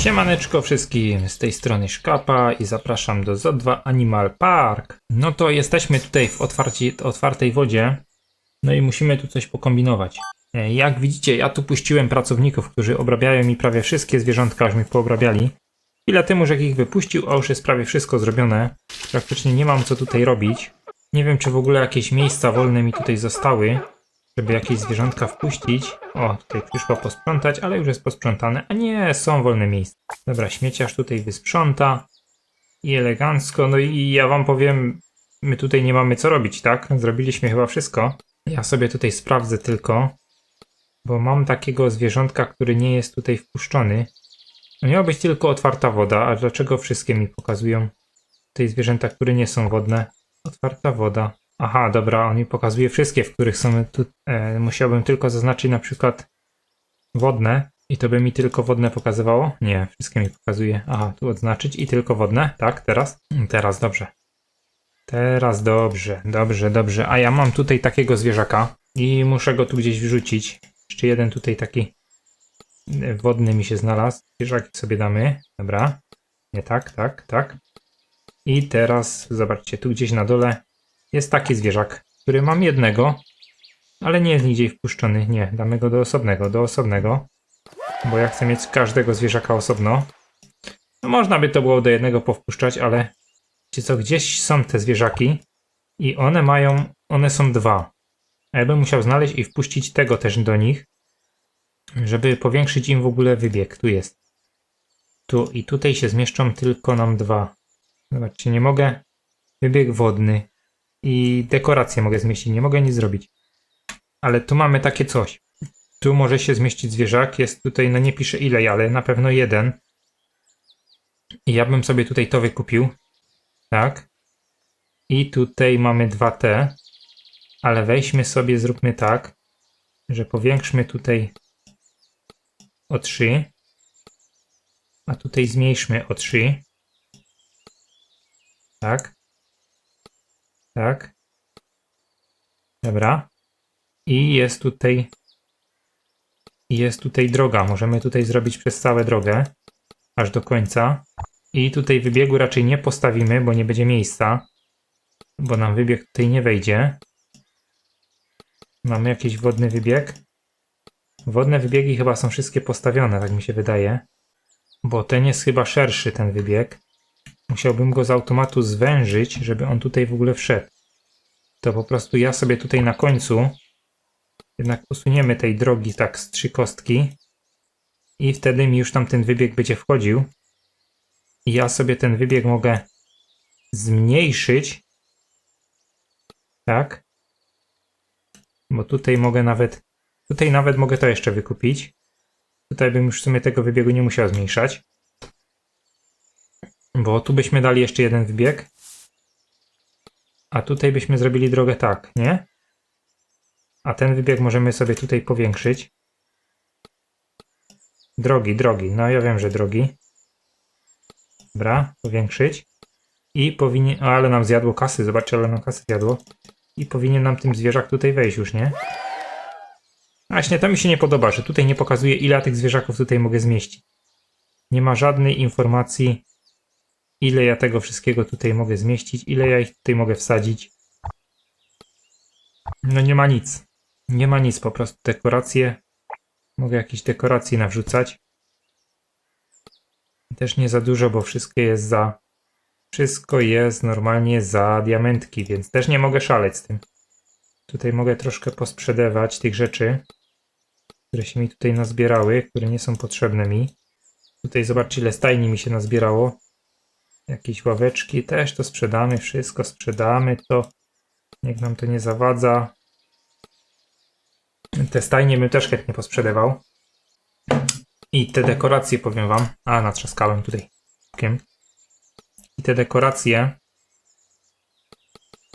Siemaneczko wszystkim, z tej strony Szkapa i zapraszam do ZO2 Animal Park. No to jesteśmy tutaj w otwarci, otwartej wodzie, no i musimy tu coś pokombinować. E, Jak widzicie, ja tu puściłem pracowników, którzy obrabiają mi prawie wszystkie zwierzątka, już mi poobrabiali. Chwilę temu, że ich wypuścił, a już jest prawie wszystko zrobione. Praktycznie nie mam co tutaj robić. Nie wiem, czy w ogóle jakieś miejsca wolne mi tutaj zostały, żeby jakieś zwierzątka wpuścić. O, tutaj przyszło posprzątać, ale już jest posprzątane. A nie, są wolne miejsca. Dobra, śmieciarz tutaj wysprząta. I elegancko. No i ja wam powiem, my tutaj nie mamy co robić, tak? Zrobiliśmy chyba wszystko. Ja sobie tutaj sprawdzę tylko, bo mam takiego zwierzątka, który nie jest tutaj wpuszczony. Miała być tylko otwarta woda, a dlaczego wszystkie mi pokazują tutaj zwierzęta, które nie są wodne? Otwarta woda. Aha, dobra, on mi pokazuje wszystkie, w których są tu. E, musiałbym tylko zaznaczyć na przykład wodne i to by mi tylko wodne pokazywało? Nie, wszystkie mi pokazuje. Aha, tu odznaczyć i tylko wodne, tak? Teraz? Mm, Teraz dobrze. Teraz dobrze, dobrze, dobrze. A ja mam tutaj takiego zwierzaka i muszę go tu gdzieś wrzucić. Jeszcze jeden tutaj taki e, wodny mi się znalazł. Zwierzaki sobie damy. Dobra. Nie tak, tak, tak. I teraz zobaczcie, tu gdzieś na dole jest taki zwierzak, który mam jednego, ale nie jest nigdzie wpuszczony. Nie, damy go do osobnego, do osobnego, bo ja chcę mieć każdego zwierzaka osobno. No, można by to było do jednego powpuszczać, ale wiecie co, gdzieś są te zwierzaki i one mają, one są dwa. A ja bym musiał znaleźć i wpuścić tego też do nich, żeby powiększyć im w ogóle wybieg. Tu jest. Tu i tutaj się zmieszczą tylko nam dwa. Zobaczcie, nie mogę. Wybieg wodny i dekorację mogę zmieścić, nie mogę nic zrobić. Ale tu mamy takie coś. Tu może się zmieścić zwierzak, jest tutaj, no nie pisze ile, ale na pewno jeden. I ja bym sobie tutaj to wykupił. Tak. I tutaj mamy 2T. Ale weźmy sobie, zróbmy tak, że powiększmy tutaj o 3. A tutaj zmniejszmy o 3. Tak. Tak. Dobra. I jest tutaj. Jest tutaj droga. Możemy tutaj zrobić przez całą drogę. Aż do końca. I tutaj wybiegu raczej nie postawimy, bo nie będzie miejsca. Bo nam wybieg tutaj nie wejdzie. Mamy jakiś wodny wybieg. Wodne wybiegi chyba są wszystkie postawione, tak mi się wydaje. Bo ten jest chyba szerszy, ten wybieg. Musiałbym go z automatu zwężyć, żeby on tutaj w ogóle wszedł. To po prostu ja sobie tutaj na końcu jednak usuniemy tej drogi tak z trzy kostki i wtedy mi już tam ten wybieg będzie wchodził. I ja sobie ten wybieg mogę zmniejszyć. Tak. Bo tutaj mogę nawet, tutaj nawet mogę to jeszcze wykupić. Tutaj bym już w sumie tego wybiegu nie musiał zmniejszać. Bo tu byśmy dali jeszcze jeden wybieg. A tutaj byśmy zrobili drogę tak, nie? A ten wybieg możemy sobie tutaj powiększyć. Drogi, drogi. No ja wiem, że drogi. Dobra, powiększyć. I powinien... Ale nam zjadło kasy. Zobaczcie, ale nam kasy zjadło. I powinien nam tym zwierzak tutaj wejść już, nie? Właśnie, to mi się nie podoba, że tutaj nie pokazuje, ile tych zwierzaków tutaj mogę zmieścić. Nie ma żadnej informacji, ile ja tego wszystkiego tutaj mogę zmieścić, ile ja ich tutaj mogę wsadzić. No nie ma nic. Nie ma nic, po prostu dekoracje. Mogę jakieś dekoracje nawrzucać. Też nie za dużo, bo wszystko jest za... Wszystko jest normalnie za diamentki, więc też nie mogę szaleć z tym. Tutaj mogę troszkę posprzedawać tych rzeczy, które się mi tutaj nazbierały, które nie są potrzebne mi. Tutaj zobaczcie, ile stajni mi się nazbierało. Jakieś ławeczki też to sprzedamy, wszystko sprzedamy, to niech nam to nie zawadza. Te stajnie bym też chętnie posprzedawał. I te dekoracje powiem wam. A, natrzaskałem tutaj. okiem. I te dekoracje,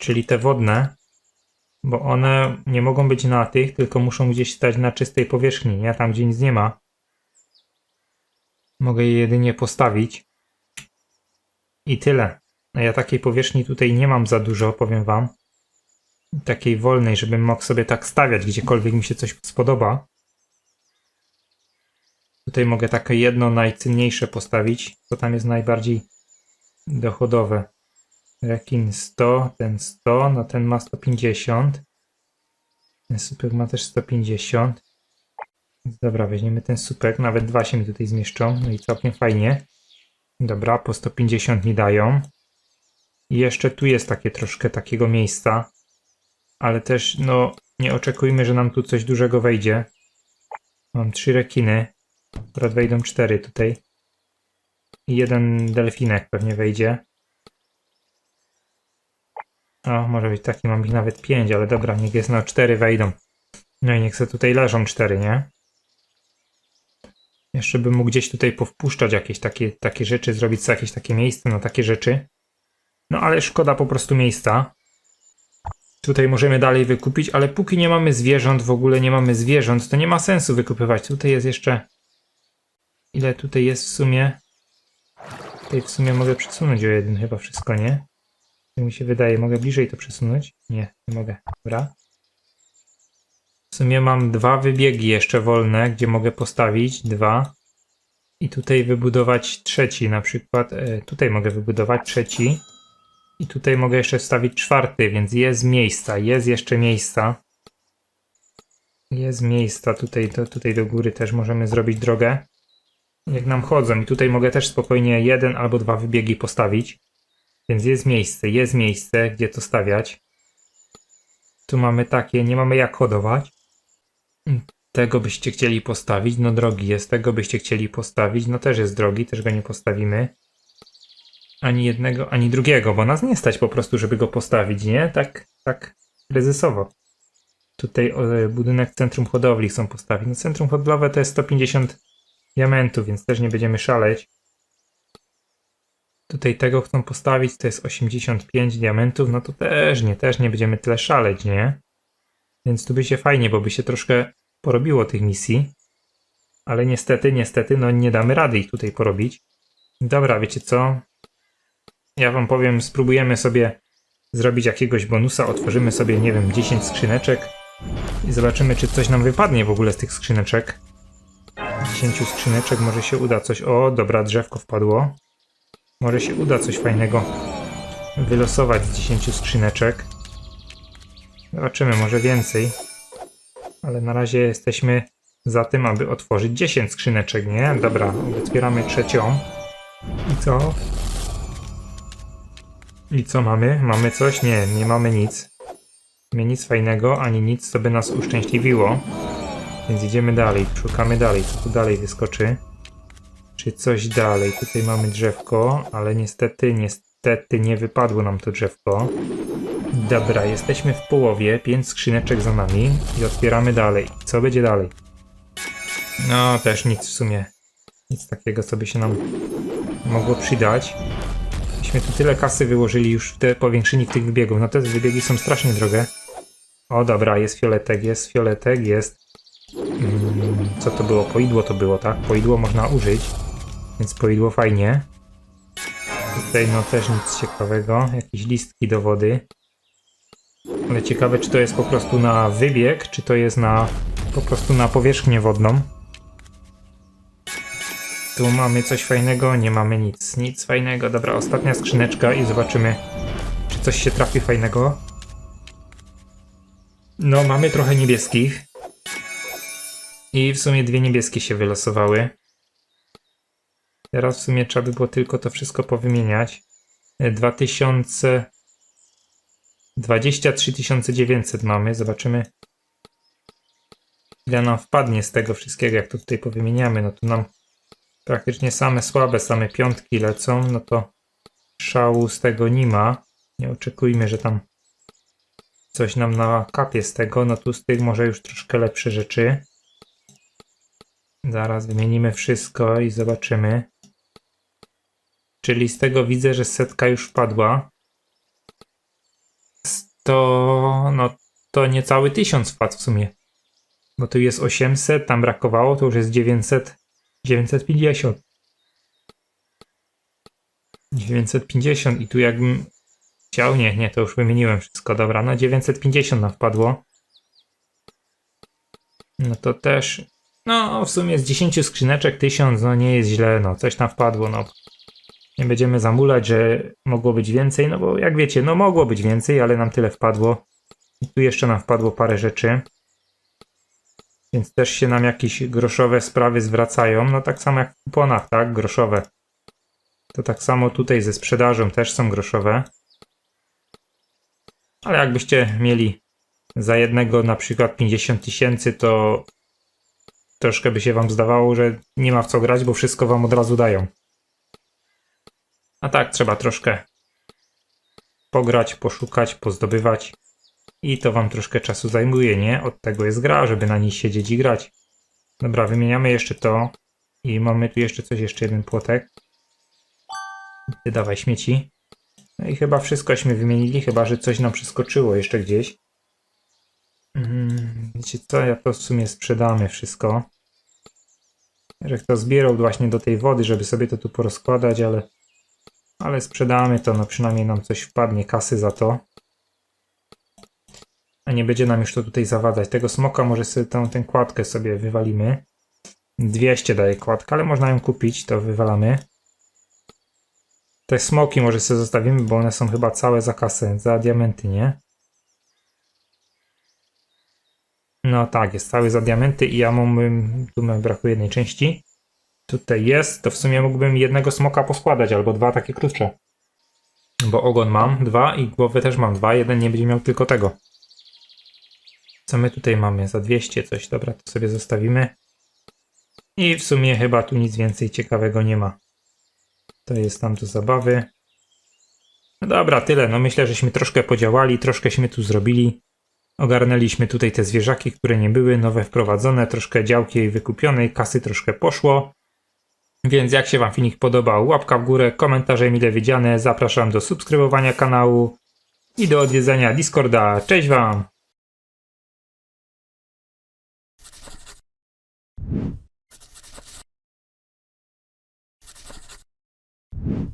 czyli te wodne, bo one nie mogą być na tych, tylko muszą gdzieś stać na czystej powierzchni, nie? Tam, gdzie nic nie ma. Mogę je jedynie postawić. I tyle. Ja takiej powierzchni tutaj nie mam za dużo, powiem wam. Takiej wolnej, żebym mógł sobie tak stawiać, gdziekolwiek mi się coś spodoba. Tutaj mogę takie jedno najcenniejsze postawić, bo tam jest najbardziej dochodowe. Rekin 100, ten 100, no ten ma 150. Ten supek ma też 150. Dobra, weźmiemy ten supek, nawet dwa się mi tutaj zmieszczą, no i całkiem fajnie. Dobra, po 150 mi dają. I jeszcze tu jest takie troszkę takiego miejsca, ale też no nie oczekujmy, że nam tu coś dużego wejdzie. Mam trzy rekiny, akurat wejdą cztery tutaj. I jeden delfinek pewnie wejdzie. O, może być taki, mam ich nawet pięć, ale dobra, niech jest no cztery wejdą. No i niech se tutaj leżą cztery, nie? Jeszcze bym mógł gdzieś tutaj powpuszczać jakieś takie, takie rzeczy, zrobić sobie jakieś takie miejsce na takie rzeczy. No ale szkoda po prostu miejsca. Tutaj możemy dalej wykupić, ale póki nie mamy zwierząt, w ogóle nie mamy zwierząt, to nie ma sensu wykupywać. Tutaj jest jeszcze... Ile tutaj jest w sumie? Tutaj w sumie mogę przesunąć o jeden chyba wszystko, nie? Tak mi się wydaje. Mogę bliżej to przesunąć? Nie, nie mogę. Dobra. W sumie mam dwa wybiegi jeszcze wolne, gdzie mogę postawić dwa. I tutaj wybudować trzeci na przykład. E, tutaj mogę wybudować trzeci. I tutaj mogę jeszcze wstawić czwarty, więc jest miejsca, jest jeszcze miejsca. Jest miejsca, tutaj do, tutaj do góry też możemy zrobić drogę. Jak nam chodzą i tutaj mogę też spokojnie jeden albo dwa wybiegi postawić. Więc jest miejsce, jest miejsce, gdzie to stawiać. Tu mamy takie, nie mamy jak hodować. Tego byście chcieli postawić, no drogi jest, tego byście chcieli postawić, no też jest drogi, też go nie postawimy ani jednego, ani drugiego, bo nas nie stać po prostu, żeby go postawić, nie? Tak, tak kryzysowo. Tutaj o, budynek centrum hodowli chcą postawić. No centrum hodowlowe to jest 150 diamentów, więc też nie będziemy szaleć. Tutaj tego chcą postawić, to jest 85 diamentów, no to też nie, też nie będziemy tyle szaleć, nie? Więc tu by się fajnie, bo by się troszkę porobiło tych misji. Ale niestety, niestety, no nie damy rady ich tutaj porobić. Dobra, wiecie co? Ja wam powiem, spróbujemy sobie zrobić jakiegoś bonusa, otworzymy sobie, nie wiem, 10 skrzyneczek i zobaczymy, czy coś nam wypadnie w ogóle z tych skrzyneczek. 10 skrzyneczek może się uda coś. O, dobra, drzewko wpadło. Może się uda coś fajnego wylosować z 10 skrzyneczek. Zobaczymy, może więcej. Ale na razie jesteśmy za tym, aby otworzyć 10 skrzyneczek, nie? Dobra, otwieramy trzecią. I co? I co mamy? Mamy coś? Nie, nie mamy nic. Nie nic fajnego, ani nic, co by nas uszczęśliwiło. Więc idziemy dalej, szukamy dalej, co tu dalej wyskoczy. Czy coś dalej? Tutaj mamy drzewko, ale niestety, niestety nie wypadło nam to drzewko. Dobra, jesteśmy w połowie, pięć skrzyneczek za nami i otwieramy dalej. Co będzie dalej? No, też nic w sumie. Nic takiego, co by się nam mogło przydać. Myśmy tu tyle kasy wyłożyli już w te powiększenie tych wybiegów. No te wybiegi są strasznie drogie. O dobra, jest fioletek, jest fioletek, jest... Mm, co to było? Poidło to było, tak? Poidło można użyć. Więc poidło fajnie. Tutaj no też nic ciekawego. Jakieś listki do wody. Ale ciekawe, czy to jest po prostu na wybieg, czy to jest na po prostu na powierzchnię wodną. Tu mamy coś fajnego, nie mamy nic. Nic fajnego. Dobra, ostatnia skrzyneczka i zobaczymy, czy coś się trafi fajnego. No, mamy trochę niebieskich. I w sumie dwie niebieskie się wylosowały. Teraz w sumie trzeba by było tylko to wszystko powymieniać. 2000... 23 900 mamy. Zobaczymy, ile nam wpadnie z tego wszystkiego, jak to tutaj powymieniamy. No tu nam praktycznie same słabe, same piątki lecą, no to szału z tego nie ma. Nie oczekujmy, że tam coś nam nakapie z tego. No tu z tych może już troszkę lepsze rzeczy. Zaraz wymienimy wszystko i zobaczymy. Czyli z tego widzę, że setka już wpadła. To, no, to niecały tysiąc wpadł w sumie. Bo tu jest 800, tam brakowało, to już jest 900 950. 950 i tu jakbym chciał, nie, nie, to już wymieniłem wszystko, dobra, no 950 nam wpadło. No to też No, w sumie z 10 skrzyneczek 1000, no nie jest źle, no coś tam wpadło, no. Nie będziemy zamulać, że mogło być więcej, no bo jak wiecie, no mogło być więcej, ale nam tyle wpadło. I tu jeszcze nam wpadło parę rzeczy. Więc też się nam jakieś groszowe sprawy zwracają, no tak samo jak w kuponach, tak, groszowe. To tak samo tutaj ze sprzedażą też są groszowe. Ale jakbyście mieli za jednego na przykład 50 tysięcy, to troszkę by się wam zdawało, że nie ma w co grać, bo wszystko wam od razu dają. A tak, trzeba troszkę pograć, poszukać, pozdobywać. I to wam troszkę czasu zajmuje, nie? Od tego jest gra, żeby na niej siedzieć i grać. Dobra, wymieniamy jeszcze to. I mamy tu jeszcze coś, jeszcze jeden płotek. Ty dawaj śmieci. No i chyba wszystkośmy wymienili, chyba że coś nam przeskoczyło jeszcze gdzieś. Mm, wiecie co, ja to w sumie sprzedamy wszystko. Że kto zbierał właśnie do tej wody, żeby sobie to tu porozkładać, ale ale sprzedamy to, no przynajmniej nam coś wpadnie kasy za to. A nie będzie nam już to tutaj zawadzać. Tego smoka może sobie tą tę kładkę sobie wywalimy. 200 daje kładka, ale można ją kupić, to wywalamy. Te smoki może sobie zostawimy, bo one są chyba całe za kasę, za diamenty, nie? No tak, jest cały za diamenty i ja mam, tu mi brakuje jednej części. Tutaj jest, to w sumie mógłbym jednego smoka poskładać, albo dwa takie krótsze. Bo ogon mam dwa i głowę też mam dwa, jeden nie będzie miał tylko tego. Co my tutaj mamy? Za 200 coś, dobra, to sobie zostawimy. I w sumie chyba tu nic więcej ciekawego nie ma. To jest tam do zabawy. No dobra, tyle. No myślę, żeśmy troszkę podziałali, troszkęśmy tu zrobili. Ogarnęliśmy tutaj te zwierzaki, które nie były, nowe wprowadzone, troszkę działki wykupionej, kasy troszkę poszło. Więc jak się Wam filmik podobał, łapka w górę, komentarze mile widziane, zapraszam do subskrybowania kanału i do odwiedzenia Discorda. Cześć Wam! you